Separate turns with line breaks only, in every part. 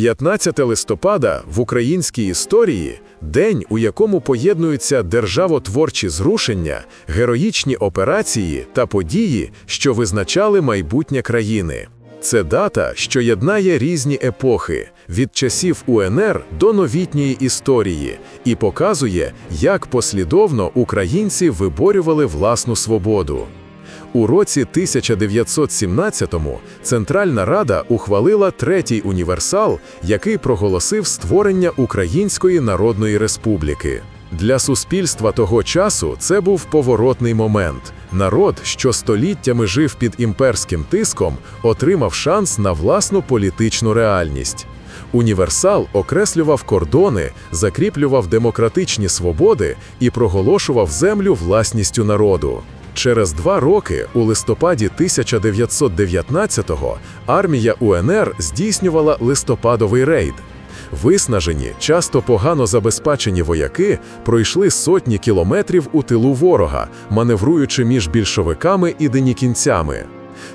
15 листопада в українській історії день, у якому поєднуються державотворчі зрушення, героїчні операції та події, що визначали майбутнє країни. Це дата, що єднає різні епохи від часів УНР до новітньої історії, і показує, як послідовно українці виборювали власну свободу. У році 1917-му Центральна Рада ухвалила третій універсал, який проголосив створення Української Народної Республіки. Для суспільства того часу це був поворотний момент. Народ, що століттями жив під імперським тиском, отримав шанс на власну політичну реальність. Універсал окреслював кордони, закріплював демократичні свободи і проголошував землю власністю народу. Через два роки, у листопаді 1919-го, армія УНР здійснювала листопадовий рейд. Виснажені, часто погано забезпечені вояки пройшли сотні кілометрів у тилу ворога, маневруючи між більшовиками і денікінцями.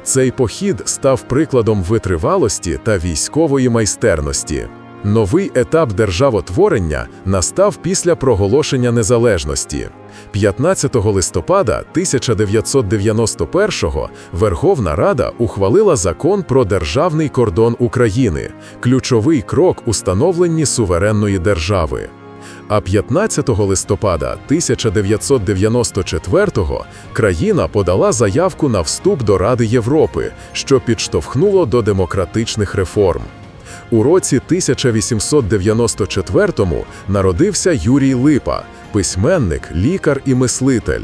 Цей похід став прикладом витривалості та військової майстерності. Новий етап державотворення настав після проголошення незалежності. 15 листопада 1991-го Верховна Рада ухвалила закон про державний кордон України, ключовий крок у становленні суверенної держави. А 15 листопада 1994-го країна подала заявку на вступ до Ради Європи, що підштовхнуло до демократичних реформ. У році 1894-му народився Юрій Липа, письменник, лікар і мислитель.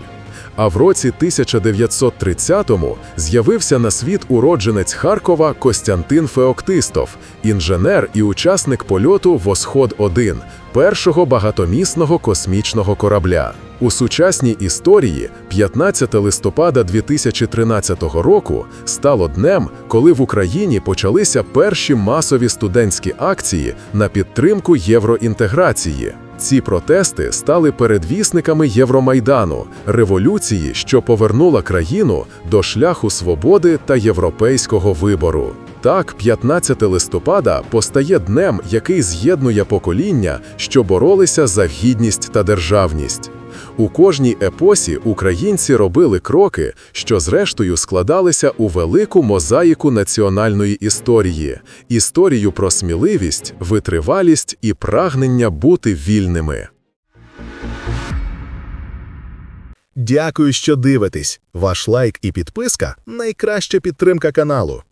А в році 1930-му з'явився на світ уродженець Харкова Костянтин Феоктистов, інженер і учасник польоту Восход-1, першого багатомісного космічного корабля. У сучасній історії 15 листопада 2013 року стало днем, коли в Україні почалися перші масові студентські акції на підтримку євроінтеграції. Ці протести стали передвісниками Євромайдану, революції, що повернула країну до шляху свободи та європейського вибору. Так, 15 листопада постає днем, який з'єднує покоління, що боролися за гідність та державність. У кожній епосі українці робили кроки, що зрештою складалися у велику мозаїку національної історії, історію про сміливість, витривалість і прагнення бути вільними.
Дякую, що дивитесь. Ваш лайк і підписка найкраща підтримка каналу.